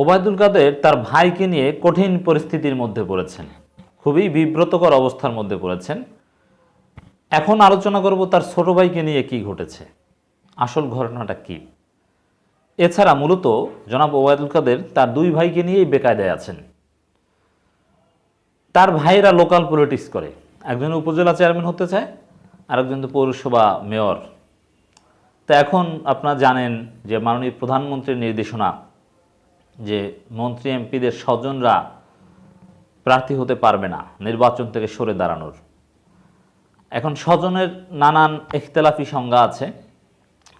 ওবায়দুল কাদের তার ভাইকে নিয়ে কঠিন পরিস্থিতির মধ্যে পড়েছেন। খুবই বিব্রতকর অবস্থার মধ্যে পড়েছেন। এখন আলোচনা করব তার ছোট ভাইকে নিয়ে কি ঘটেছে। আসল ঘটনাটা কি? এছাড়া মূলত জনাব ওবায়দুল কাদের তার দুই ভাইকে নিয়েই বেকায়দায় আছেন। তার ভাইয়েরা লোকাল পলিটিক্স করে। একজন উপজেলা চেয়ারম্যান হতে চায়, আরেকজন তো পৌরসভা মেয়র। তো এখন আপনারা জানেন যে মাননীয় প্রধানমন্ত্রীর নির্দেশনা যে মন্ত্রী এমপিদের স্বজনরা প্রার্থী হতে পারবে না নির্বাচন থেকে সরে দাঁড়ানোর। এখন স্বজনের নানান ইখতলাফি সংজ্ঞা আছে,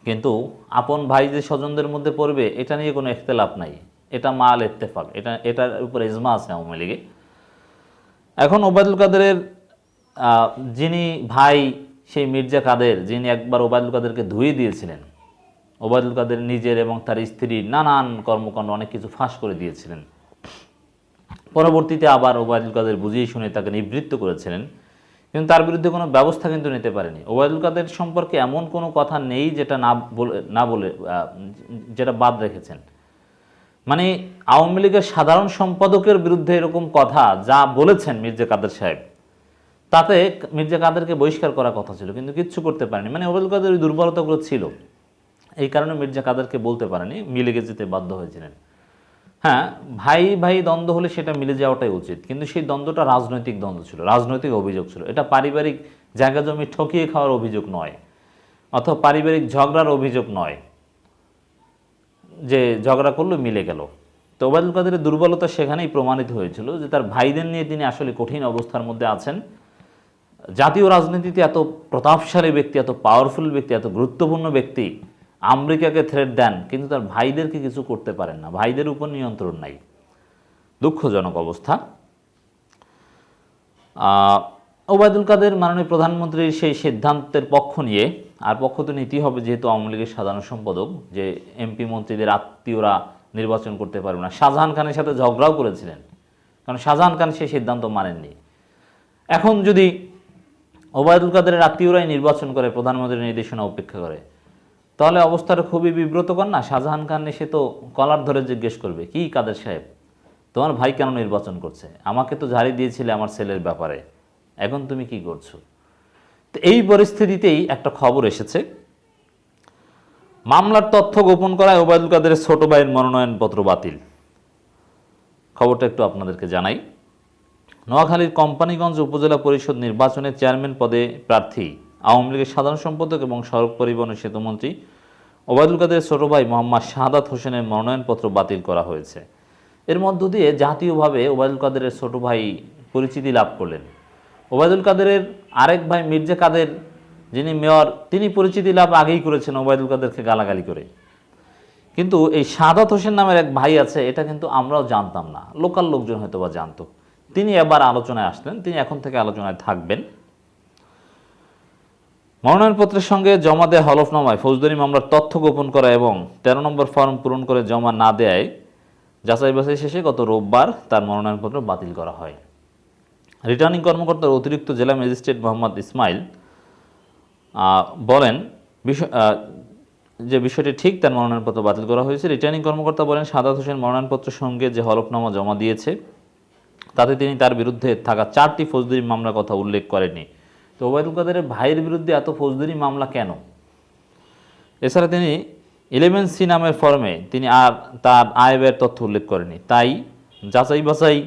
কিন্তু আপন ভাই যে স্বজনদের মধ্যে পড়বে, এটা নিয়ে কোনো ইখতলাফ নাই। এটা মাল ইত্তেফাক। এটা, এটার উপর ইজমা আছে আওয়ামী লীগে। এখন ওবায়দুল কাদেরের যিনি ভাই সেই মির্জা কাদের, যিনি একবার ওবায়দুল কাদেরকে ধুয়ে দিয়েছিলেন ওবায়দুল কাদের নিজের এবং তার স্ত্রীর নানান কর্মকাণ্ড, অনেক কিছু ফাঁস করে দিয়েছিলেন। পরবর্তীতে আবার ওবায়দুল কাদের বুঝিয়ে শুনে তাকে নিবৃত্ত করেছিলেন। কিন্তু তার বিরুদ্ধে কোনো ব্যবস্থা কিন্তু নিতে পারেনি। ওবায়দুল কাদের সম্পর্কে এমন কোনো কথা নেই যেটা না বলে না বলে যেটা বাদ রেখেছেন। মানে আওয়ামী লীগের সাধারণ সম্পাদকের বিরুদ্ধে এরকম কথা যা বলেছেন মির্জা কাদের সাহেব, তাতে মির্জা কাদেরকে বহিষ্কার করার কথা ছিল, কিন্তু কিচ্ছু করতে পারেনি। মানে ওবায়দুল কাদের ওই দুর্বলতাগুলো ছিল। এই কারণে মির্জা কাদেরকে বলতে পারেনি, মিলে যেতে বাধ্য হয়েছিলেন। হ্যাঁ ভাই ভাই দ্বন্দ্ব হলে সেটা মিলে যাওয়াটাই উচিত, কিন্তু সেই দ্বন্দ্বটা রাজনৈতিক দ্বন্দ্ব ছিল, রাজনৈতিক অভিযোগ ছিল। এটা পারিবারিক জায়গা জমি ঠকিয়ে খাওয়ার অভিযোগ নয়, অথবা পারিবারিক ঝগড়ার অভিযোগ নয়, যে ঝগড়া করল, মিলে গেল। তো ওবায়দুল কাদেরের দুর্বলতা সেখানেই প্রমাণিত হয়েছিল যে তার ভাইদের নিয়ে তিনি আসলে কঠিন অবস্থার মধ্যে আছেন। জাতীয় রাজনীতিতে এত প্রতাপশালী ব্যক্তি, এত পাওয়ারফুল ব্যক্তি, এত গুরুত্বপূর্ণ ব্যক্তি আমেরিকাকে থ্রেট দেন, কিন্তু তার ভাইদেরকে কিছু করতে পারেন না। ভাইদের উপর নিয়ন্ত্রণ নাই। দুঃখজনক অবস্থা। ওবায়দুল কাদের মাননীয় প্রধানমন্ত্রীর সেই সিদ্ধান্তের পক্ষ নিয়ে, আর পক্ষ তো নীতি হবে যেহেতু আওয়ামী লীগের সাধারণ সম্পাদক, যে এমপি মন্ত্রীদের আত্মীয়রা নির্বাচন করতে পারবে না। শাহজাহান খানের সাথে ঝগড়াও করেছিলেন, কারণ শাহজাহান খান সেই সিদ্ধান্ত মানেননি। এখন যদি ওবায়দুল কাদেরের আত্মীয়রাই নির্বাচন করে, প্রধানমন্ত্রীর নির্দেশনা উপেক্ষা করে তাহলে অবস্থাটা খুবই বিব্রতকর না? শাহজাহান খান এসে তো কলার ধরে জিজ্ঞেস করবে, কি কাদের সাহেব? তোমার ভাই কেন নির্বাচন করছে? আমাকে তো ঝাড়ি দিয়েছিলে আমার ছেলের ব্যাপারে। এখন তুমি কি করছ? তো এই পরিস্থিতিতেই একটা খবর এসেছে। মামলার তথ্য গোপন করায় ওবায়দুল কাদেরের ছোট ভাইয়ের মনোনয়নপত্র বাতিল। খবরটা একটু আপনাদেরকে জানাই। নোয়াখালীর কোম্পানিগঞ্জ উপজেলা পরিষদ নির্বাচনে চেয়ারম্যান পদে প্রার্থী আওয়ামী লীগের সাধারণ সম্পাদক এবং সড়ক পরিবহন সেতুমন্ত্রী ওবায়দুল কাদের ছোট ভাই মোহাম্মদ শাহাদাত হোসেনের মনোনয়নপত্র বাতিল করা হয়েছে। এর মধ্য দিয়ে জাতীয়ভাবে ওবায়দুল কাদেরের ছোট ভাই পরিচিতি লাভ করলেন। ওবায়দুল কাদেরের আরেক ভাই মির্জা কাদের, যিনি মেয়র, তিনি পরিচিতি লাভ আগেই করেছেন ওবায়দুল কাদেরকে গালাগালি করে। কিন্তু এই সাদাত হোসেন নামের এক ভাই আছে, এটা কিন্তু আমরাও জানতাম না। লোকাল লোকজন হয়তো বা জানতো। তিনি এবার আলোচনায় আসলেন, তিনি এখন থেকে আলোচনায় থাকবেন। মনোনয়নপত্রের সঙ্গে জমা দেওয়া হলফনামায় ফৌজদারি মামলার তথ্য গোপন করা এবং তেরো নম্বর ফর্ম পূরণ করে জমা না দেয় যাচাই বাছাই শেষে গত রোববার তার মনোনয়নপত্র বাতিল করা হয়। রিটার্নিং কর্মকর্তার অতিরিক্ত জেলা ম্যাজিস্ট্রেট মোহাম্মদ ইসমাইল বলেন যে বিষয়টি ঠিক তার মনোনয়নপত্র বাতিল করা হয়েছে। রিটার্নিং কর্মকর্তা বলেন, সাদাত হোসেন মনোনয়নপত্রের সঙ্গে যে হলফনামা জমা দিয়েছে, তাতে তিনি তার বিরুদ্ধে থাকা চারটি ফৌজদারি মামলার কথা উল্লেখ করেননি। তো ওবায়দুল কাদেরের ভাইয়ের বিরুদ্ধে এত ফৌজদারি মামলা কেন? এছাড়া তিনি ইলেভেন সি নামের ফর্মে তিনি আর তার আয় ব্যয়ের তথ্য উল্লেখ করেনি তাই যাচাই বাছাই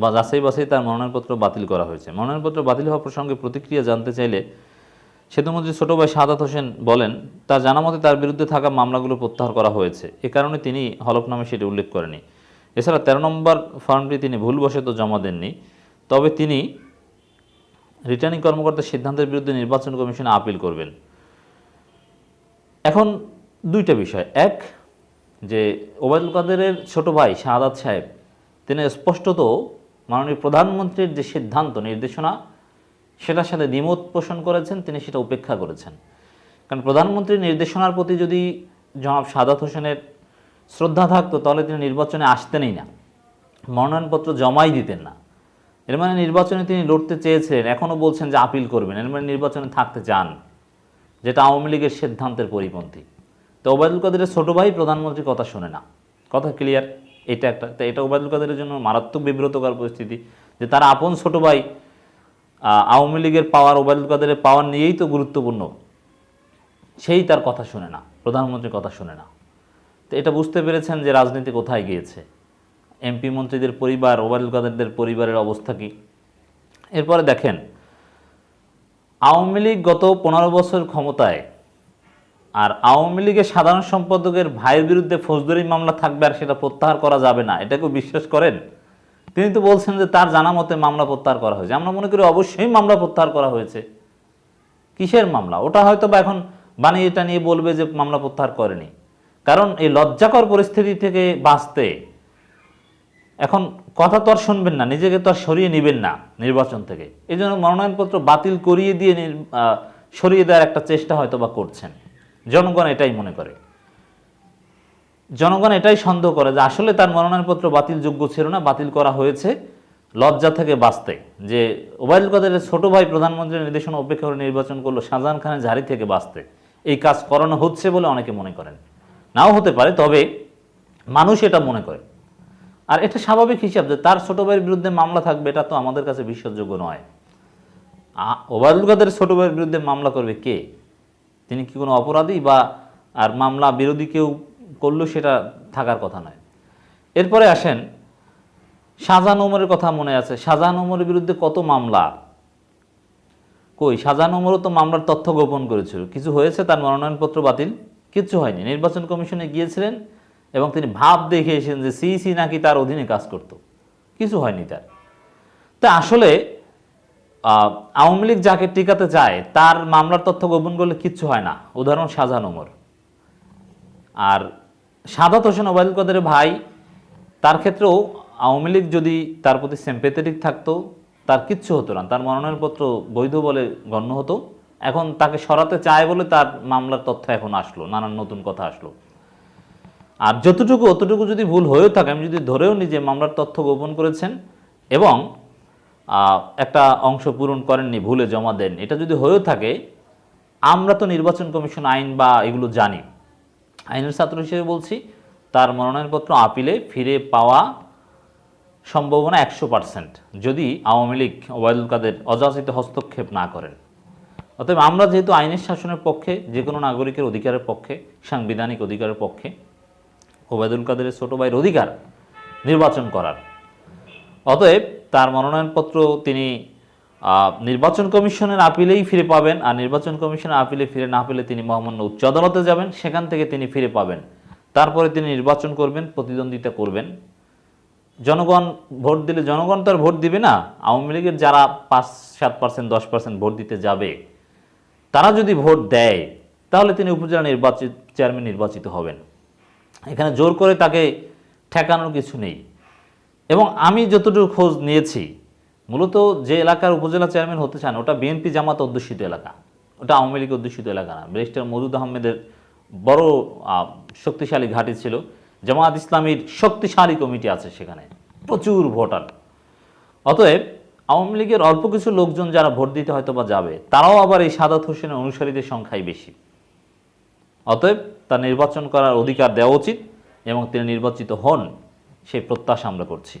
বা যাচাই বাছাই তার মনোনয়নপত্র বাতিল করা হয়েছে। মনোনয়নপত্র বাতিল হওয়া প্রসঙ্গে প্রতিক্রিয়া জানতে চাইলে সেতুমন্ত্রী ছোট ভাই সাদাত হোসেন বলেন, তার জানা মতে তার বিরুদ্ধে থাকা মামলাগুলো প্রত্যাহার করা হয়েছে। এ কারণে তিনি হলফনামে সেটি উল্লেখ করেনি এছাড়া তেরো নম্বর ফর্মটি তিনি ভুলবশত জমা দেননি। তবে তিনি রিটার্নিং কর্মকর্তার সিদ্ধান্তের বিরুদ্ধে নির্বাচন কমিশন আপিল করবেন। এখন দুইটা বিষয়। এক, যে ওবায়দুল কাদেরের ছোট ভাই শাহাদাত সাহেব, তিনি স্পষ্টত মাননীয় প্রধানমন্ত্রীর যে সিদ্ধান্ত, নির্দেশনা, সেটার সাথে দ্বিমত পোষণ করেছেন, তিনি সেটা উপেক্ষা করেছেন। কারণ প্রধানমন্ত্রীর নির্দেশনার প্রতি যদি জনাব সাদাত হোসেনের শ্রদ্ধা থাকতো, তাহলে তিনি নির্বাচনে আসতেনই না। মনোনয়নপত্র জমাই দিতেন না। এর মানে নির্বাচনে তিনি লড়তে চেয়েছিলেন এখনও বলছেন যে আপিল করবেন, এর মানে নির্বাচনে থাকতে চান, যেটা আওয়ামী লীগের সিদ্ধান্তের পরিপন্থী। তো ওবায়দুল কাদেরের ছোট ভাই প্রধানমন্ত্রীর কথা শোনে না। কথা ক্লিয়ার এটা একটা, তো এটা ওবায়দুল কাদেরের জন্য মারাত্মক বিব্রতকর পরিস্থিতি, যে তার আপন ছোট ভাই আওয়ামী লীগের পাওয়ার ওবায়দুল কাদেরের পাওয়ার নিয়েই তো গুরুত্বপূর্ণ। সেই তার কথা শুনে না, প্রধানমন্ত্রীর কথা শুনে না। তো এটা বুঝতে পেরেছেন যে রাজনীতি কোথায় গিয়েছে। এমপি মন্ত্রীদের পরিবার, ওবায়দুল কাদেরদের পরিবারের অবস্থা কী? এরপরে দেখেন, আওয়ামী লীগ গত পনেরো বছর ক্ষমতায়, আর আওয়ামী লীগের সাধারণ সম্পাদকের ভাইয়ের বিরুদ্ধে ফৌজদারি মামলা থাকবে আর সেটা প্রত্যাহার করা যাবে না এটাকে বিশ্বাস করেন? তিনি তো বলছেন যে তার জানা মতে মামলা প্রত্যাহার করা হয়েছে। আমরা মনে করি অবশ্যই মামলা প্রত্যাহার করা হয়েছে। কিসের মামলা? ওটা হয়তো বা এখন বানিয়ে এটা নিয়ে বলবে যে মামলা প্রত্যাহার করেনি। কারণ এই লজ্জাকর পরিস্থিতি থেকে বাঁচতে এখন কথা তো আর শুনবেন না, নিজেকে তো আর সরিয়ে নেবেন না নির্বাচন থেকে। এই জন্য মনোনয়নপত্র বাতিল করিয়ে দিয়ে সরিয়ে দেওয়ার একটা চেষ্টা হয়তো বা করছেন। জনগণ এটাই মনে করে। জনগণ এটাই সন্দেহ করে যে আসলে তার মনোনয়নপত্র বাতিলযোগ্য ছিল না, বাতিল করা হয়েছে লজ্জা থেকে বাঁচতে। যে ওবায়দুল কাদেরের ছোট ভাই প্রধানমন্ত্রীর নির্দেশনা উপেক্ষা করে নির্বাচন করল, শাহজাহান খানের ঝাড়ি থেকে বাঁচতে। এই কাজ করানো হচ্ছে বলে অনেকে মনে করেন। নাও হতে পারে, তবে মানুষ এটা মনে করে। আর এটা স্বাভাবিক হিসাব যে তার ছোট ভাইয়ের বিরুদ্ধে মামলা থাকবে, এটা তো আমাদের কাছে বিশ্বাসযোগ্য নয়। ওবায়দুল কাদের ছোট ভাইয়ের বিরুদ্ধে মামলা করবে কে? তিনি কি কোনো অপরাধী বা, আর মামলা বিরোধী কেউ করলেও সেটা থাকার কথা নয়। এরপরে আসেন, শাহজাহান ওমরের কথা মনে আছে। শাহজাহান ওমরের বিরুদ্ধে কত মামলা? কই, শাহজাহান ওমরও তো মামলার তথ্য গোপন করেছিল। কিছু হয়েছে তার মনোনয়নপত্র বাতিল? কিচ্ছু হয়নি। নির্বাচন কমিশনে গিয়েছিলেন এবং তিনি ভাব দেখে এসেছেন যে সিইসি নাকি তার অধীনে কাজ করত। কিছু হয়নি তার। তা আসলে আওয়ামী লীগ যাকে টিকাতে চায়, তার মামলার তথ্য গোপন করলে কিচ্ছু হয় না। উদাহরণ শাহজাহান ওমর। আর সাদাত হোসেন ওবায়দুল কাদেরের ভাই, তার ক্ষেত্রেও আওয়ামী লীগ যদি তার প্রতি সেম্পেথেটিক থাকতো, তার কিচ্ছু হতো না। তার মনোনয়নপত্র বৈধ বলে গণ্য হতো। এখন তাকে সরাতে চায় বলে তার মামলার তথ্য এখন আসলো, নানান নতুন কথা আসলো। আর যতটুকু অতটুকু যদি ভুল হয়েও থাকে, আমি যদি ধরেও নিই যে মামলার তথ্য গোপন করেছেন এবং একটা অংশ পূরণ করেননি, ভুলে জমা দেন এটা যদি হয়েও থাকে, আমরা তো নির্বাচন কমিশন আইন বা এগুলো জানি। আইনের ছাত্র হিসেবে বলছি, তার মনোনয়নপত্র আপিলে ফিরে পাওয়া সম্ভাবনা একশো পার্সেন্ট, যদি আওয়ামী লীগ ওবায়দুল কাদের অযাচিত হস্তক্ষেপ না করেন। অতএব আমরা যেহেতু আইনের শাসনের পক্ষে, যে কোনো নাগরিকের অধিকারের পক্ষে, সাংবিধানিক অধিকারের পক্ষে ওবায়দুল কাদেরের ছোট ভাইয়ের অধিকার নির্বাচন করার। অতএব তার মনোনয়নপত্র তিনি নির্বাচন কমিশনের আপিলেই ফিরে পাবেন আর নির্বাচন কমিশনের আপিলে ফিরে না পেলে তিনি মহামান্য উচ্চ আদালতে যাবেন, সেখান থেকে তিনি ফিরে পাবেন। তারপরে তিনি নির্বাচন করবেন, প্রতিদ্বন্দ্বিতা করবেন। জনগণ ভোট দিলে, জনগণ তো আর ভোট দিবে না। আওয়ামী লীগের যারা পাঁচ, সাত পার্সেন্ট, দশ পার্সেন্ট ভোট দিতে যাবে, তারা যদি ভোট দেয়, তাহলে তিনি উপজেলা নির্বাচিত চেয়ারম্যান নির্বাচিত হবেন। এখানে জোর করে তাকে ঠেকানোর কিছু নেই। এবং আমি যতটুকু খোঁজ নিয়েছি, মূলত যে এলাকার উপজেলা চেয়ারম্যান হতে চান, ওটা বিএনপি জামাত অধ্যুষিত এলাকা। ওটা আওয়ামী লীগ অধ্যুষিত এলাকা না। ব্যারিস্টার মজুদ আহমেদের বড় শক্তিশালী ঘাঁটি ছিল। জামাত ইসলামীর শক্তিশালী কমিটি আছে সেখানে। প্রচুর ভোটার। অতএব আওয়ামী লীগের অল্প কিছু লোকজন যারা ভোট দিতে হয়তো বা যাবে, তারাও আবার এই সাদাত হোসেনের অনুসারীদের সংখ্যাই বেশি। অতএব তার নির্বাচন করার অধিকার দেওয়া উচিত এবং তিনি নির্বাচিত হন সেই প্রত্যাশা আমরা করছি।